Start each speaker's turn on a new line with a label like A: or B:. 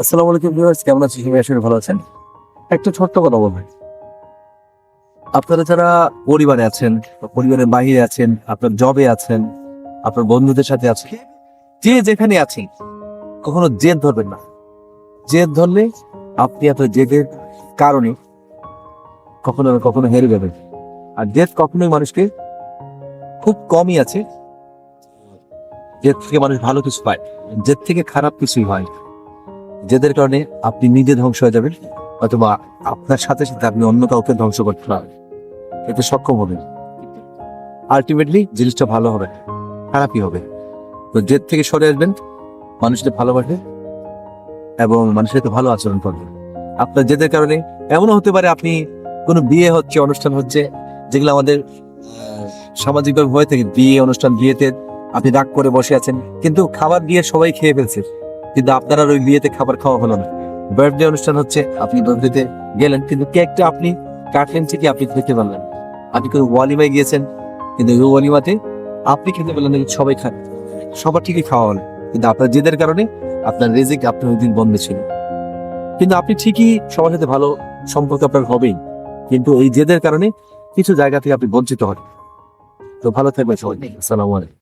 A: আসসালামু আলাইকুম ভিউয়ার্স, কেমন আছেন? সবাই আসলে ভালো আছেন। একটা ছোট্ট কথা বলবেন আপনারা যারা পরিবারে আছেন পরিবারের আছেন, আপনার জবে আছেন, আপনার বন্ধুদের সাথে আছেন, যে যেখানে আছেন, কখনো জেদ ধরবেন না। জেদ ধরলে আপনি আপনার জেদের কারণে কখনো কখনো হেরে যাবেন। আর জেদ কখনোই মানুষকে খুব কমই আছে। জেদ থেকে মানুষ ভালো কিছু পায়, জেদ থেকে খারাপ কিছুই হয় জেদের কারণে আপনি নিজে ধ্বংস হয়ে যাবেন, অথবা আপনার সাথে সাথে আপনি অন্য কাউকে ধ্বংস করতে পারবেন। এতে সক্ষম হবেন। আলটিমেটলি জিনিসটা ভালো হবে, খারাপই হবে। তো জেদ থেকে সরে আসবেন, মানুষকে ভালোবাসে এবং মানুষের সাথে ভালো আচরণ করবে। আপনার জেদের কারণে এমনও হতে পারে আপনি কোনো বিয়ে হচ্ছে, অনুষ্ঠান হচ্ছে, যেগুলো আমাদের সামাজিকভাবে হয়ে থাকে। বিয়ে, অনুষ্ঠান, বিয়েতে আপনি রাগ করে বসে আছেন, কিন্তু খাবার দিয়ে সবাই খেয়ে ফেলছে। কিন্তু আপনার আর ওই বিয়েতে খাবার খাওয়া হলো না। বার্থডে অনুষ্ঠান হচ্ছে, আপনি বার্থডেতে গেলেন, কিন্তু কেকটা আপনি কাটলেন ঠিকই, আপনি খেতে পারলেন আপনি কোনো ওয়ালিমায় গিয়েছেন, কিন্তু ওই ওয়ালিমাতে আপনি খেতে পারলেন না সবাই খান সবার ঠিকই খাওয়া হলো, কিন্তু আপনার জেদের কারণে আপনার রেজিক আপনার ওই দিন বন্ধ ছিল। কিন্তু আপনি ঠিকই সবার সাথে ভালো সম্পর্ক আপনার হবেই, কিন্তু এই জেদের কারণে কিছু জায়গা থেকে আপনি বঞ্চিত হন। তো ভালো থাকবেন সবাই। আসসালামু আলাইকুম।